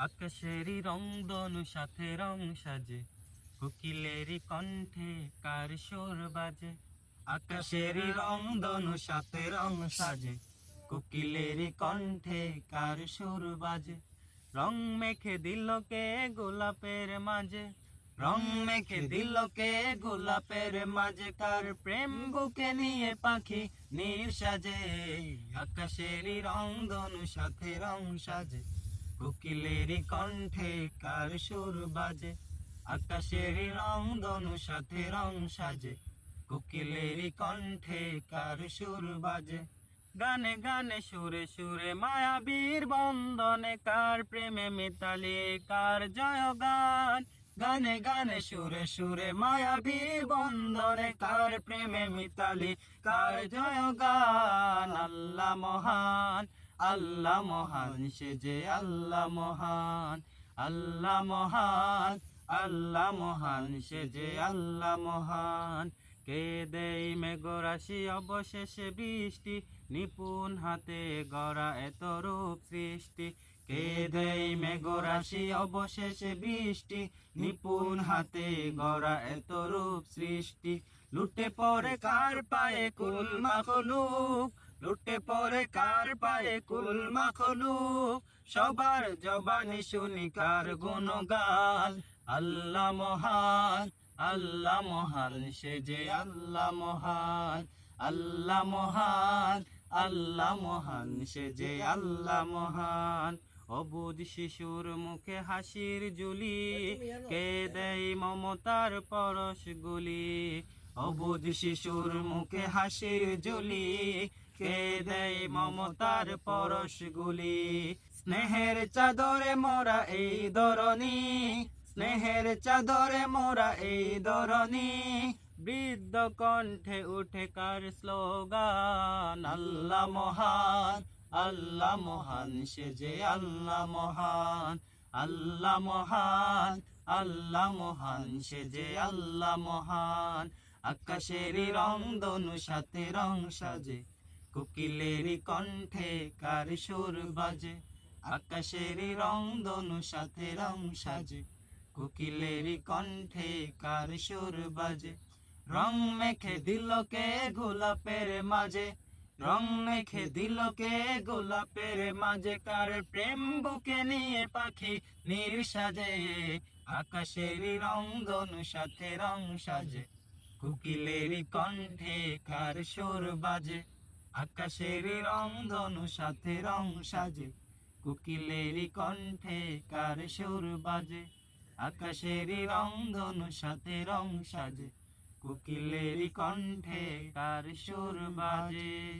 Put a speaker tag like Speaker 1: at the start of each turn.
Speaker 1: আকাশেরই রং দনু সাথে রং সাজে কোকিলেরই কণ্ঠে কার সুর বাজে? আকাশেরই রং দনু সাথে রং সাজে কোকিলেরই কণ্ঠে কার সুর বাজে? রং মেখে দিল কে গোলাপের মাঝে? রং মেখে দিল কে গোলাপের মাঝে? কার প্রেম বুকে নিয়ে পাখি নীর সাজে আকাশেরই রং দনু সাথে রং সাজে। কোকিলেরই কণ্ঠে কার সুর বাজে? আকাশেরই রং দনু সাথে রং সাজে। কোকিলেরই কণ্ঠে কার সুর বাজে? গানে গানে সুরে সুরে মায়াবীর বন্দনে কার প্রেমে মিতালি, কার জয় গান? গানে গানে সুরে সুরে মায়াবীর বন্দনে কার প্রেমে মিতালি, কার জয় গান? আল্লাহ মহান। আল্লাহ মহান সে যে আল্লাহ মহান আল্লাহ মহান আল্লাহ মহান সে যে আল্লাহ মহান। কে দেই মেঘরাশি, অবশেষে বৃষ্টি, নিপুণ হাতে গড়া এত রূপ সৃষ্টি। কে দেই মেঘরাশি, অবশেষে বৃষ্টি, নিপুণ হাতে গড়া এত রূপ সৃষ্টি। লুটে পড়ে কার পায়ে কুল মাখলুক লুটে পড়ে কার পায়ে কুল মাখলুক সবার জবানি শুনি কার গুণগান? আল্লাহ মহান আল্লাহ মহান, সে যে আল্লাহ মহান আল্লাহ মহান আল্লাহ মহান, সে যে আল্লাহ মহান। অবুধ শিশুর মুখে হাসির জুলি কে দেয় মমতার পরশ গুলি? অবুধ শিশুর মুখে হাসির জুলি কে দেয় মমতার পরশ গুলি স্নেহের চাদরে মোরা এই ধরনী স্নেহের চাদরে মোরা এই ধরনী বৃদ্ধ কণ্ঠে উঠে কার স্লোগান? আল্লাহ মহান আল্লাহ মহান, সে যে আল্লাহ মহান। আল্লাহ মহান আল্লাহ মহান, সে যে আল্লাহ মহান। আকাশেরই রং দনু সাথে রং সাজে। কোকিলেরই কণ্ঠে কার সুর বাজে? আকাশেরই রং দনু সাথে রং সাজে। কোকিলেরই কণ্ঠে কার সুর বাজে? রং মেখে দিল কে গোলাপের মাঝে? রং মেখে দিল কে গোলাপের মাঝে? কার প্রেম বুকে নিয়ে পাখি নীর সাজে। আকাশেরই রং দনু সাথে রং সাজে। কোকিলেরই কণ্ঠে কার সুর বাজে? আকাশেরই রং ধনু, সাথে রং সাজে। কোকিলেরই কণ্ঠে কার সুর বাজে? আকাশের রং ধনু, সাথে রং সাজে। কোকিলেরই কণ্ঠে কার সুর বাজে?